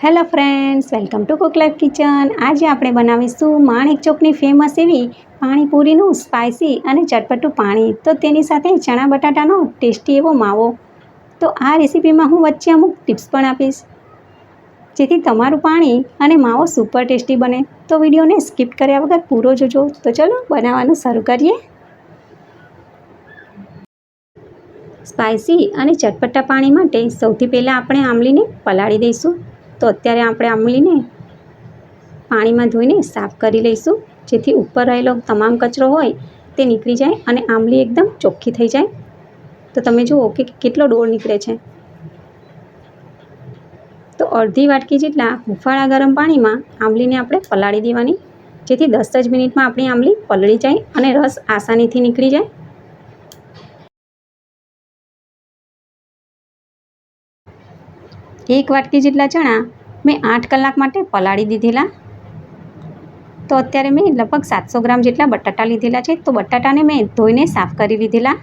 Hello friends welcome to cook life kitchen આજે આપણે બનાવીશું માણેક ચોકની ફેમસ એવી પાણીપુરીનું સ્પાઇસી અને ચટપટું પાણી. તો તેની સાથે ચણા બટાટાનો ટેસ્ટી એવો માવો. તો આ રેસીપીમાં હું વચ્ચે અમુક ટિપ્સ પણ આપીશ. જેથી તમારું પાણી અને માવો સુપર ટેસ્ટી બને. તો વિડીયોને સ્કીપ કર્યા વગર પૂરો જોજો. તો ચલો બનાવવાનું શરૂ કરીએ. સ્પાઇસી અને ચટપટા પાણી માટે સૌથી પહેલાં આપણે આંબલીને પલાળી દઈશું. તો અત્યારે આપણે આંબલીને પાણીમાં ધોઈને સાફ કરી લઈશું. જેથી ઉપર રહેલો તમામ કચરો હોય તે નીકળી જાય અને આંબલી એકદમ ચોખ્ખી થઈ જાય. તો તમે જુઓ કે કેટલો ડોળ નીકળે છે. તો અડધી વાટકી જેટલા હુંફાળા ગરમ પાણીમાં આંબલીને આપણે પલાળી દેવાની. જેથી દસ જ મિનિટમાં આપણી આંબલી પલળી જાય અને રસ આસાનીથી નીકળી જાય. એક વાટકી જેટલા ચણા મેં આઠ કલાક માટે પલાળી દીધેલા. તો અત્યારે મેં લગભગ સાતસો ગ્રામ જેટલા બટાટા લીધેલા છે. તો બટાટાને મેં ધોઈને સાફ કરી લીધેલા.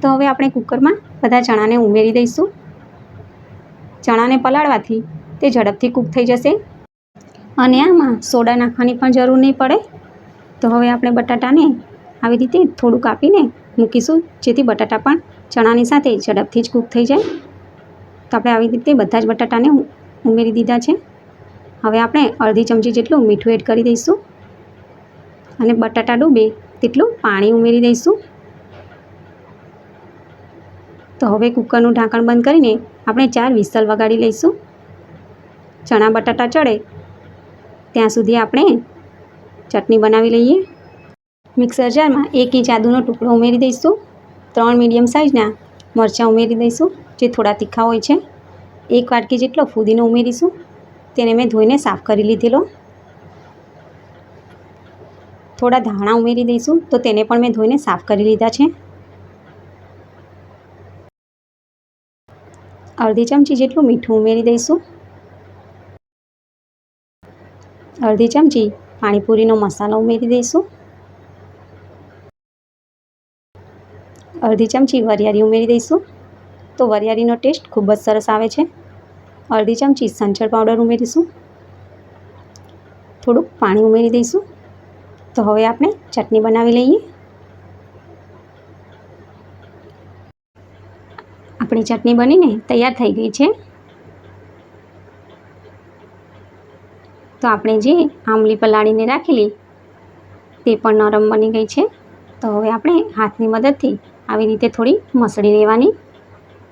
તો હવે આપણે કુકરમાં બધા ચણાને ઉમેરી દઈશું. ચણાને પલાળવાથી તે ઝડપથી કૂક થઈ જશે. અને આમાં સોડા નાખવાની પણ જરૂર નહીં પડે. તો હવે આપણે બટાટાને આવી રીતે થોડું કાપીને મૂકીશું, જેથી બટાટા પણ ચણાની સાથે ઝડપથી જ કૂક થઈ જાય. તો આપણે આવી રીતે બધા જ બટાટાને ઉમેરી દીધા છે. હવે આપણે અડધી ચમચી જેટલું મીઠું એડ કરી દઈશું. અને બટાટા ડૂબે તેટલું પાણી ઉમેરી દઈશું. તો હવે કુકરનું ઢાંકણ બંધ કરીને આપણે ચાર વિસલ વગાડી લઈશું. ચણા બટાટા ચડે, ત્યાં સુધી આપણે ચટણી બનાવી લઈએ. મિક્સર જારમાં એક ઇંચ આદુનો ટુકડો ઉમેરી દઈશું. ત્રણ મીડિયમ સાઇઝના મરચાં ઉમેરી દઈશું. જે થોડા તીખા હોય છે, એક વાટકી જેટલો ફુદીનો ઉમેરીશું. તેને મેં ધોઈને સાફ કરી લીધેલો. થોડા ધાણા ઉમેરી દઈશું, તો તેને પણ મેં ધોઈને સાફ કરી લીધા છે. અડધી ચમચી જેટલું મીઠું ઉમેરી દઈશું. અડધી ચમચી પાણીપુરીનો મસાલો ઉમેરી દઈશું. અડધી ચમચી વરિયાળી ઉમેરી દઈશું. તો વરિયાળીનો ટેસ્ટ ખૂબ જ સરસ આવે છે. અડધી ચમચી સંચળ પાવડર ઉમેરીશું. થોડુંક પાણી ઉમેરી દઈશું. તો હવે આપણે ચટણી બનાવી લઈએ. આપણી ચટણી બનીને તૈયાર થઈ ગઈ છે. તો આપણે જે આંબલી પલાળીને રાખેલી તે પણ નરમ બની ગઈ છે. તો હવે આપણે હાથની મદદથી આવી રીતે થોડી મસળી લેવાની.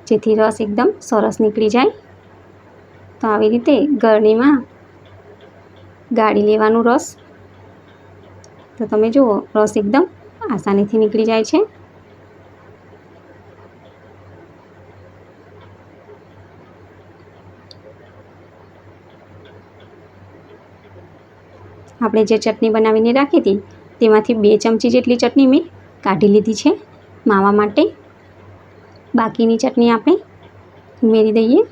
જેથી રસ એકદમ સરસ નીકળી જાય. તો આવી રીતે ગરણીમાં ગાળી લેવાનું રસ. તો તમે જુઓ, રસ એકદમ આસાનીથી નીકળી જાય છે. આપણે જે ચટણી બનાવીને રાખી હતી, તેમાંથી બે ચમચી જેટલી ચટણી મેં કાઢી લીધી છે, માવા માટે. બાકીની ચટણી આપણે ઉમેરી દઈએ.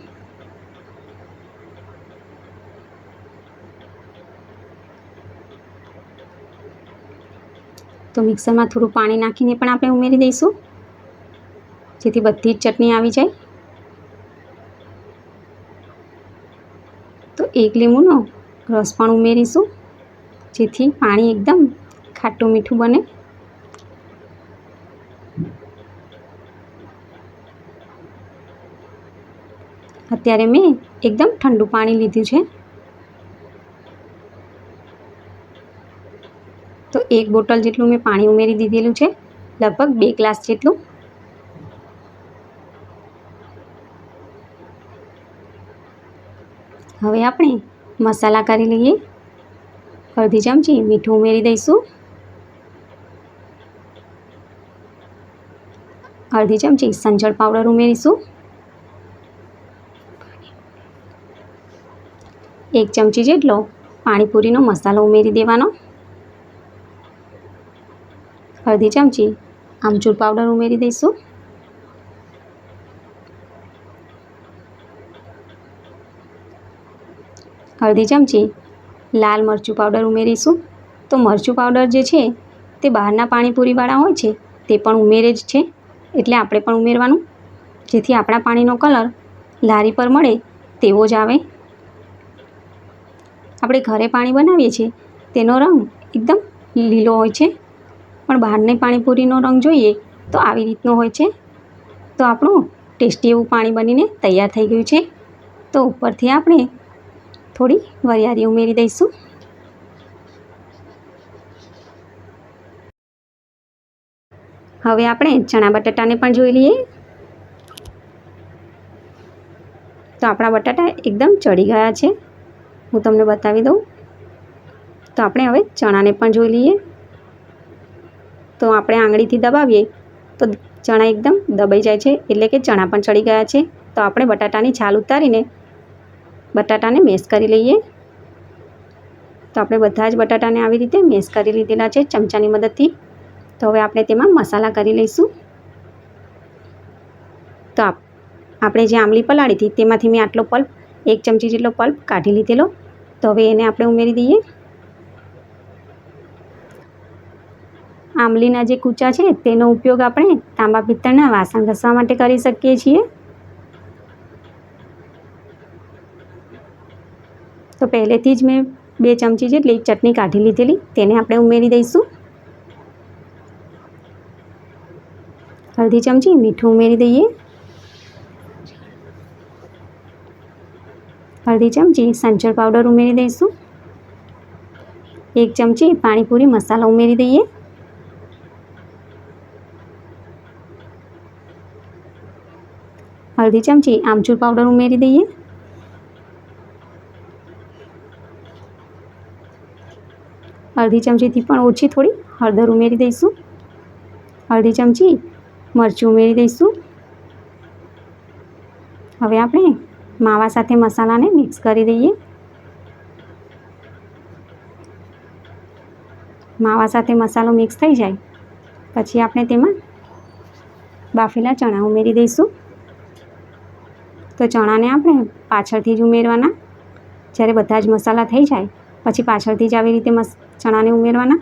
તો મિક્સરમાં થોડું પાણી નાખીને પણ આપણે ઉમેરી દઈશું. જેથી બધી જ ચટણી આવી જાય. તો એક લીંબુનો રસ પણ ઉમેરીશું. જેથી પાણી એકદમ ખાટું મીઠું બને. અત્યારે મેં એકદમ ઠંડુ પાણી લીધું છે. તો એક બોટલ જેટલું મેં પાણી ઉમેરી દીધેલું છે. લગભગ બે ગ્લાસ જેટલું. હવે આપણે મસાલા કરી લઈએ. અડધી ચમચી મીઠું ઉમેરી દઈશું. અડધી ચમચી સંચળ પાવડર ઉમેરીશું. એક ચમચી જેટલો પાણીપુરીનો મસાલો ઉમેરી દેવાનો. અડધી ચમચી આમચૂર પાવડર ઉમેરી દઈશું. અડધી ચમચી લાલ મરચું પાવડર ઉમેરીશું. તો મરચું પાવડર જે છે તે બહારના પાણીપુરીવાળા હોય છે તે પણ ઉમેરે જ છે. એટલે આપણે પણ ઉમેરવાનું. જેથી આપણા પાણીનો કલર લારી પર મળે તેવો જ આવે. આપણે ઘરે પાણી બનાવીએ છીએ, તેનો રંગ એકદમ લીલો હોય છે. પણ બહારની પાણીપુરીનો રંગ જોઈએ તો આવી રીતનો હોય છે. તો આપણું ટેસ્ટી એવું પાણી બનીને તૈયાર થઈ ગયું છે. તો ઉપરથી આપણે થોડી વરિયારી ઉમેરી દઈશું. હવે આપણે ચણા બટાટાને પણ જોઈ લઈએ. તો આપણા બટાટા એકદમ ચડી ગયા છે. હું તમને બતાવી દઉં. તો આપણે હવે ચણાને પણ જોઈ લઈએ. તો આપણે આંગળીથી દબાવીએ તો ચણા એકદમ દબાઈ જાય છે. એટલે કે ચણા પણ ચડી ગયા છે. તો આપણે બટાટાની છાલ ઉતારીને બટાટાને મેશ કરી લઈએ. તો આપણે બધા જ બટાટાને આવી રીતે મેશ કરી લીધેલા છે ચમચાની મદદથી. તો હવે આપણે તેમાં મસાલા કરી લઈશું. તો આપણે જે આંબલી પલાળી હતી તેમાંથી મેં આટલો પલ્પ એક ચમચી જેટલો પલ્પ કાઢી લીધેલો. તો હવે એને આપણે ઉમેરી દઈએ. આંબલીના જે કૂચા છે, તેનો ઉપયોગ આપણે તાંબા પિત્તળના વાસણ ઘસવા માટે કરી શકીએ છીએ. તો પહેલેથી જ મેં બે ચમચી જેટલી ચટણી કાઢી લીધેલી, તેને આપણે ઉમેરી દઈશું. અડધી ચમચી મીઠું ઉમેરી દઈએ. અડધી ચમચી સંચળ પાવડર ઉમેરી દઈશું. એક ચમચી પાણીપુરી મસાલો ઉમેરી દઈએ. અડધી ચમચી આમચૂર પાવડર ઉમેરી દઈએ. અડધી ચમચીથી પણ ઓછી થોડી હળદર ઉમેરી દઈશું. અડધી ચમચી મરચું ઉમેરી દઈશું. હવે આપણે માવા સાથે મસાલાને મિક્સ કરી દઈએ. માવા સાથે મસાલો મિક્સ થઈ જાય. પછી આપણે તેમાં બાફેલા ચણા ઉમેરી દઈશું. તો ચણાને આપણે પાછળથી જ ઉમેરવાના. જ્યારે બધા જ મસાલા થઈ જાય, પછી પાછળથી જ આવી રીતે મસ, ચણાને ઉમેરવાના.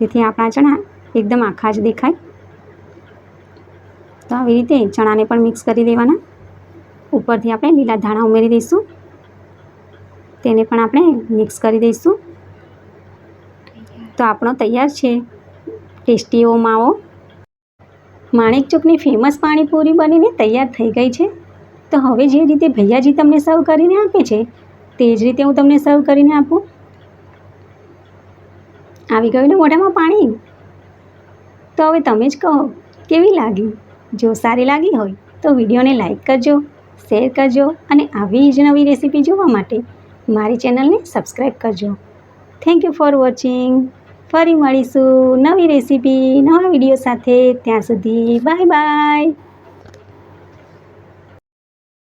જેથી આપણા ચણા એકદમ આખા જ દેખાય. તો આવી રીતે ચણાને પણ મિક્સ કરી દેવાના ઉપરથી આપણે લીલા ધાણા ઉમેરી દઈશું. તેને પણ આપણે મિક્સ કરી દઈશું. તો આપણો તૈયાર છે. ટેસ્ટી એવો માવો. માણેક ચોકની ફેમસ પાણીપુરી બનીને તૈયાર થઈ ગઈ છે. તો હવે જે રીતે ભૈયાજી તમને સર્વ કરીને આપે છે, તે જ રીતે હું તમને સર્વ કરીને આપું. આવી ગયું ને મોઢામાં પાણી? તો હવે તમે જ કહો, કેવી લાગી? જો સારી લાગી હોય, તો વિડીયોને લાઈક કરજો. શેર કરજો અને આવી જ નવી રેસીપી જોવા માટે મારી ચેનલને સબસ્ક્રાઈબ કરજો. થેન્ક યુ ફોર વોચિંગ ફરી મળીશું નવી રેસીપી, નવા વીડિયો સાથે. ત્યાં સુધી બાય બાય